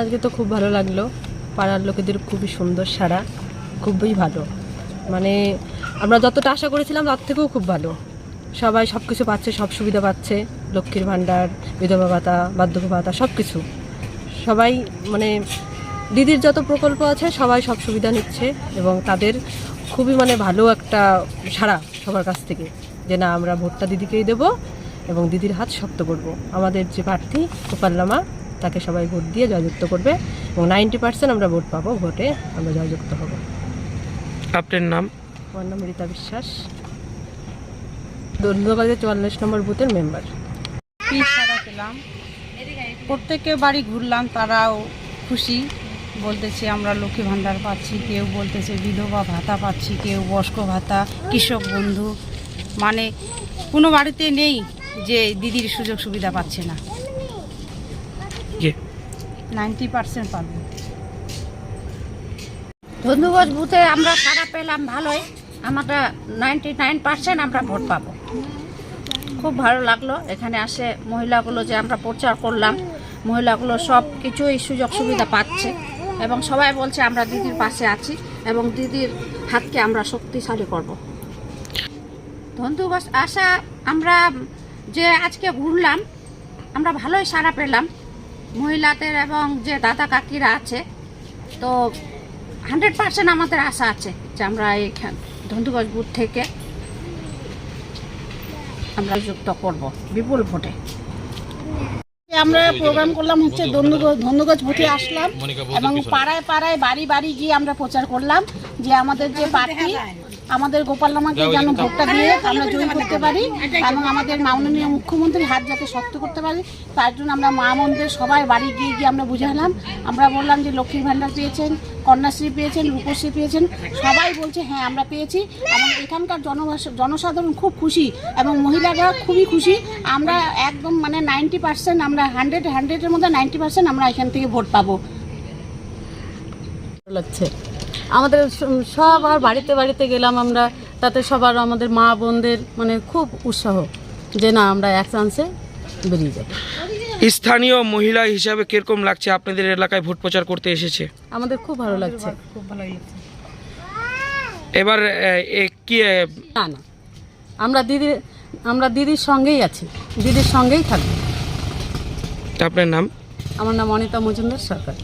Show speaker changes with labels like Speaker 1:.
Speaker 1: আজকে তো খুব ভালো লাগল। পাড়ার লোকেদের খুবই সুন্দর সারা, খুবই ভালো। মানে আমরা যতটা আশা করেছিলাম তার থেকেও খুব ভালো। সবাই সব কিছু পাচ্ছে, সব সুবিধা পাচ্ছে। লক্ষ্মীর ভাণ্ডার, বিধবা ভাতা, বার্ধক্য ভাতা সব কিছু সবাই মানে দিদির যত প্রকল্প আছে সবাই সব সুবিধা নিচ্ছে এবং তাদের খুবই মানে ভালো একটা সাড়া সবার কাছ থেকে যে না, আমরা ভোটটা দিদিকেই দেব এবং দিদির হাত শক্ত করব। আমাদের যে প্রার্থী গোপাল্লামা তাকে সবাই ভোট দিয়ে জয়যুক্ত করবে এবং নাইনটি পার্সেন্ট আমরা ভোট পাবো ভোটে আমরা জয়যুক্ত হব।
Speaker 2: আপনার নাম?
Speaker 1: আমার নাম রীতা বিশ্বাস। ধন্যবাদের চুয়াল্লিশ নম্বর বুথের মেম্বার।
Speaker 3: সারা পেলাম? প্রত্যেকে বাড়ি ঘুরলাম তারাও খুশি। বলতেছে আমরা লক্ষ্মী ভাণ্ডার পাচ্ছি কেউ বলতেছে বিধবা ভাতা পাচ্ছি কেউ বয়স্ক ভাতা কৃষক বন্ধু। মানে কোনো বাড়িতে নেই যে দিদির সুযোগ সুবিধা পাচ্ছে না।
Speaker 2: জি।
Speaker 3: পার্সেন্ট পাবে।
Speaker 4: ধন্যবাদ বুথে, আমরা সারা পেলাম ভালোই। আমরা নাইনটি নাইন পার্সেন্ট আমরা ভোট পাবো। খুব ভালো লাগল। এখানে আসে মহিলাগুলো যে আমরা প্রচার করলাম। মহিলাগুলো সব কিছুই সুযোগ সুবিধা পাচ্ছে। এবং সবাই বলছে, আমরা দিদির পাশে আছি এবং দিদির হাতকে আমরা শক্তিশালী করব। ধন্যবাদ। আশা, আমরা যে আজকে ঘুরলাম, আমরা ভালোই সারা পেলাম। মহিলাদের এবং যে দাদা কাকিরা আছে তো হান্ড্রেড পার্সেন্ট আমাদের আশা আছে যে আমরা এইখান ধন্দুগঞ্জ বুথ থেকে আমরা যুক্ত করব বিপুল ভোটে।
Speaker 5: আমরা প্রোগ্রাম করলাম হচ্ছে ধনুগঞ্জ ভোটে আসলাম এবং পাড়ায় পাড়ায় বাড়ি বাড়ি গিয়ে আমরা প্রচার করলাম যে আমাদের যে প্রার্থী আমাদের গোপাল লামাকে যেন ভোটটা দিয়ে আমরা জয়ী করতে পারি এবং আমাদের মাননীয় মুখ্যমন্ত্রীর হাত যাতে শক্ত করতে পারি। তার জন্য আমরা মা মন্দির সবাই বাড়ি গিয়ে গিয়ে আমরা বুঝালাম আমরা বললাম যে লক্ষ্মীর ভাণ্ডার পেয়েছেন কন্যাশ্রী পেয়েছেন রূপশ্রী পেয়েছেন। সবাই বলছে হ্যাঁ আমরা পেয়েছি। এবং এখানকার জনসাধারণ খুব খুশি এবং মহিলারা খুবই খুশি। আমরা একদম মানে নাইনটি পার্সেন্ট আমরা হান্ড্রেড হান্ড্রেডের মধ্যে নাইনটি পার্সেন্ট আমরা এখান থেকে ভোট পাবো।
Speaker 6: লাগছে। আমাদের সবার বাড়িতে বাড়িতে গেলাম আমরা তাতে সবার আমাদের মা বোনদের মানে খুব উৎসাহ যে না আমরা এক চান্সে বেরিয়ে যাব।
Speaker 2: স্থানীয় মহিলা হিসাবে কীরকম লাগছে? আপনাদের এলাকায় ভোট প্রচার করতে এসেছে।
Speaker 6: আমাদের খুব ভালো লাগছে।
Speaker 3: খুব ভালোই লাগছে
Speaker 2: এবার কি
Speaker 6: না না। আমরা দিদি আমরা দিদির সঙ্গেই আছি। দিদির সঙ্গেই থাকব।
Speaker 2: আপনার নাম?
Speaker 6: আমার নাম অনিতা মজুমদার সরকার।